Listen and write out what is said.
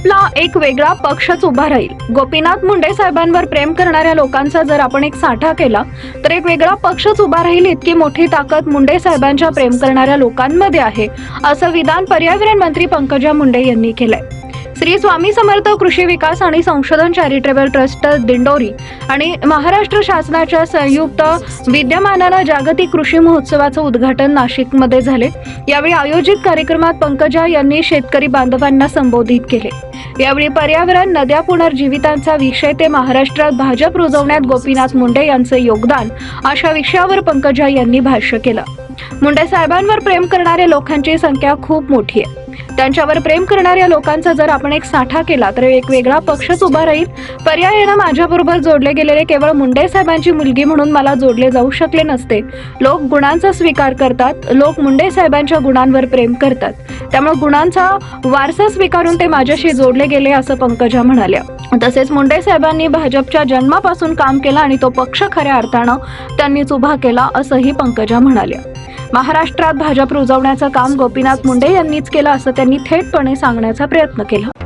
आपला एक वेगळा पक्षच उभा राहील. गोपीनाथ मुंडे साहेबांवर प्रेम करणाऱ्या लोकांचा जर आपण एक साठा केला तर एक वेगळा पक्षच उभा राहील इतकी मोठी ताकद मुंडे साहेबांच्या प्रेम करणाऱ्या लोकांमध्ये आहे असं विधान पर्यावरण मंत्री पंकजा मुंडे यांनी केलंय. श्री स्वामी समर्थ कृषी विकास आणि संशोधन चॅरिटेबल ट्रस्ट दिंडोरी आणि महाराष्ट्र शासनाच्या संयुक्त विद्यमानानं जागतिक कृषी महोत्सवाचं उद्घाटन नाशिकमध्ये झाले. यावेळी आयोजित कार्यक्रमात पंकजा यांनी शेतकरी बांधवांना संबोधित केले. यावेळी पर्यावरण नद्या पुनर्जीवितांचा विषय ते महाराष्ट्रात भाजप रुजवण्यात गोपीनाथ मुंडे यांचे योगदान अशा विषयावर पंकजा यांनी भाष्य केलं. मुंडे साहेबांवर प्रेम करणाऱ्या लोकांची संख्या खूप मोठी आहे. त्यांच्यावर प्रेम करणाऱ्या लोकांचा जर आपण एक साठा केला तर एक वेगळा पक्षच उभा राहील. पर्यायानं माझ्याबरोबर जोडले गेलेले केवळ मुंडे साहेबांची मुलगी म्हणून मला जोडले जाऊ शकले नसते. लोक गुणांचा स्वीकार करतात लोक मुंडे साहेबांच्या गुणांवर प्रेम करतात. त्यामुळे गुणांचा वारसा स्वीकारून ते माझ्याशी जोडले गेले असं पंकजा म्हणाल्या. तसेच मुंडे साहेबांनी भाजपच्या जन्मापासून काम केलं आणि तो पक्ष खऱ्या अर्थानं त्यांनीच उभा केला असंही पंकजा म्हणाल्या. महाराष्ट्रात भाजप रुजवण्याचं काम गोपीनाथ मुंडे यांनीच केलं असं त्यांनी थेटपणे सांगण्याचा प्रयत्न केला.